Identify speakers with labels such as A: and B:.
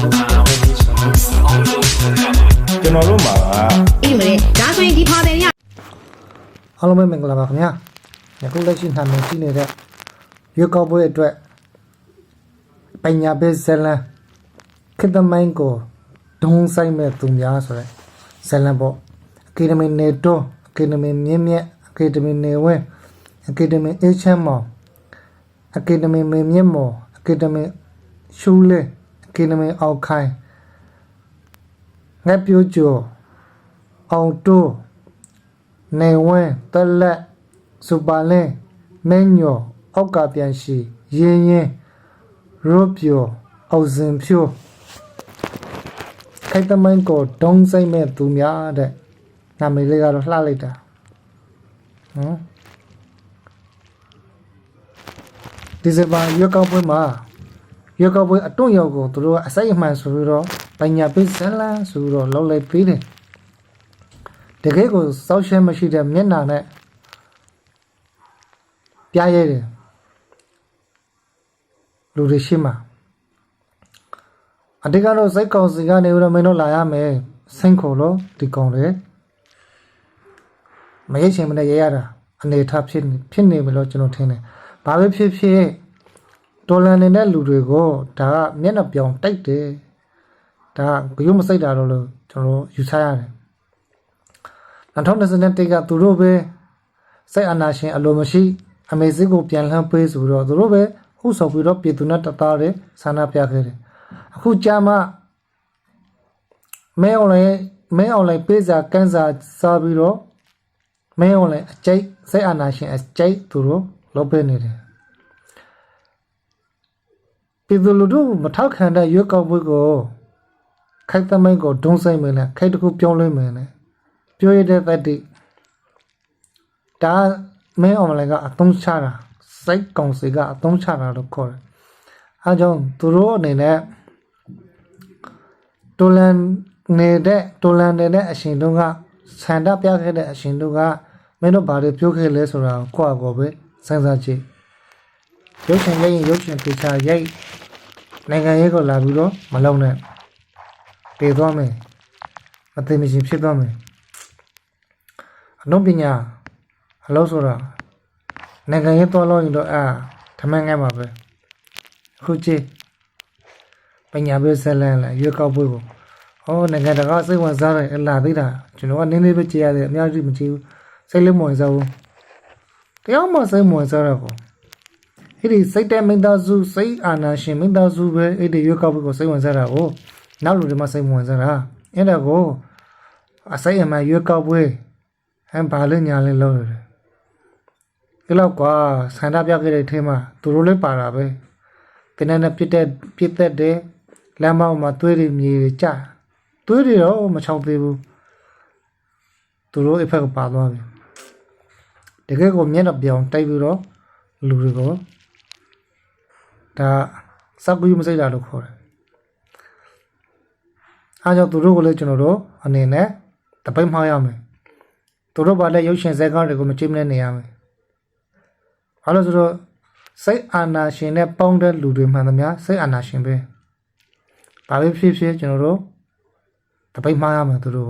A: ကျွန်တော်တို့မှာ
B: အေးမလဲဒါဆိုရင်ဒီဖာတယ်ရ
C: အားလုံးပဲမင်္ဂလာပါခင်ဗျာယခုလက်ရှိနာမည်ရှိနေတဲ့ရွေးကောက်ပွဲအတွက်ပညာပေးဇလန်ခေတ္တမိုင်းကိုဒုံဆိုင်မဲ့သူများဆိုတဲ့ဇလန်ပေါ့အကယ်ဒမီနေတော့အကယ်ဒမီမြင့်မြတ်အကယ်ဒမီနေဝင်းအကယ်ဒမီအေချမ်းမောင်အကယ်ဒမီမေမြင့်မောင်အကယ်ဒမီရှူလဲ ကယ်ဒမီအောက်ခိုင်ငှက်ပြိုးကျော်အောင်တိုးနေဝင်းတက်လက်စူပါလင်းမင်းညောအောက်ကပြန်ရှိရင်းရင်ရုပ်ပြောအောက်စင်ဖြိုးခိုက်တမိုင်းကိုဒုံစိမ့်မဲ့သူများတဲ့နာမည်လေးကတော့လှလိုက်တာဟမ်ဒီဇင်ဘာရွက်ကောက်ပွဲမှာ ရွက်ကောက်ပွဲအတွန့်ရောက်ကိုသူတို့ကအစိတ်အမှန်ဆိုပြီးတော့ပညာပေးဇလန်းဆိုပြီးတော့လောက်လိုက်ပေးတယ်တကယ်ကိုစောက်ရှဲမရှိတဲ့မျက်နှာနဲ့ပြရဲတယ်လူတွေရှိမှအတိတ်ကတော့စိတ်ကောင်းစီကနေတော့မင်းတို့လာရမယ်ဆင်းခေါ်လို့ဒီကောင်လေမရိတ်ချင်မနဲ့ရရတာအနေထားဖြစ်နေဖြစ်နေပြီလို့ကျွန်တော်ထင်တယ်ဘာပဲဖြစ်ဖြစ် တော်လန်နေတဲ့လူတွေကိုဒါကမျက်နှာပြောင်တိုက်တယ်ဒါကဂရုမစိတ်တာတော့လို့ကျွန်တော်ယူဆရတယ်2021ကသူတို့ပဲစိတ်အနာရှင်အလိုမရှိအမေစစ်ကိုပြန်လှမ်းပေးဆိုတော့သူတို့ပဲဟုဆော်ပြီးတော့ပြည်သူနဲ့တသားတဲ့ဆန္ဒပြခဲ့တယ်အခုကြာမှမဲအွန်လိုင်းမဲအွန်လိုင်းပေးစာကန်စာစားပြီးတော့မဲအွန်လိုင်းအကျိတ်စိတ်အနာရှင်အကျိတ်သူတို့လုပ်ပေးနေတယ် ပြည်သူလူထုမထောက်ခံတဲ့ရွက်ကောက်ပွဲကိုခိုက်သမိုင်းကိုဒုံဆိုင်မယ်လေခိုက်တခုပြောင်းလဲမယ်လေပြောရတဲ့တတိဒါမင်းအွန်လိုင်းကအသုံးချတာစိတ်ကောင်စီကအသုံးချတာလို့ခေါ်တယ်။အဲကြောင့်သူတို့အနေနဲ့တိုလန်နေတဲ့တိုလန်နေတဲ့အရှင်တို့ကဆန္ဒပြခဲ့တဲ့အရှင်တို့ကမင်းတို့ဘာတွေပြောခဲ့လဲဆိုတာကိုယ့်အကောပဲစဉ်းစားကြည့်။ရုပ်ရှင်ရိုက်ရင်ရုပ်ရှင်တေချာရိုက် နိုင်ငံရေးကိုလာပြီးတော့မလုံးနဲ့တည်သွားမယ်။မသိမချင်းဖြစ်သွားမယ်။အနုပညာအလို့ဆိုတာနိုင်ငံရေးတော်လို့ရင်တော့အာထမင်းငဲမှာပဲအခုကြည့်ပညာပေးဆက်လန်းလာရွေးကောက်ပွဲကိုဟောနိုင်ငံတကာစိတ်ဝင်စားတယ်အလားသေးတာကျွန်တော်ကနည်းနည်းပဲကြည့်ရတယ်အများကြီးမကြည့်ဘူးစိတ်လည်းမဝင်စားဘူးတရားမှစိတ်မဝင်စားတော့ဘူး အဲ့ဒီစိတ်တဲ့မိသားစုစိတ်အာနာရှင်မိသားစုပဲအဲ့ဒီရွေးကောက်ပွဲကိုစိတ်ဝင်စားတာကိုနောက်လူတွေမှစိတ်မဝင်စားတာအဲ့ဒါကိုအစိတ်အမှန်ရွေးကောက်ပွဲဟမ်ဘာလဲညာလဲလို့ရတယ်ဒီလောက်ကွာဆန္ဒပြခဲ့တဲ့ထဲမှာသူတို့လည်းပါတာပဲတင်းနဲ့နဲ့ပြစ်တဲ့ပြစ်သက်တယ်လမ်းမောက်မှာသွေးတွေမြေတွေကြာသွေးတွေတော့မချောင်သေးဘူးသူတို့အဖက်ကပါသွားပြီတကယ်ကိုမျက်နှာပြောင်တိုက်ပြီးတော့လူတွေကို ဒါစက်ကူးမစိတ်တာလို့ခေါ်တယ်အားကြောင့်သူတို့ကိုလည်းကျွန်တော်တို့အနေနဲ့တပိတ်မှားရမယ်သူတို့ဘာလဲရုပ်ရှင်ဇာတ်ကားတွေကိုမကြည့်မနဲ့နေရမယ်။ဘာလို့ဆိုတော့စိတ်အာနာရှင်နဲ့ပေါင်းတဲ့လူတွေမှန်သမျှစိတ်အာနာရှင်ပဲ။ဘာပဲဖြစ်ဖြစ်ကျွန်တော်တို့တပိတ်မှားရမယ်သူတို့ကို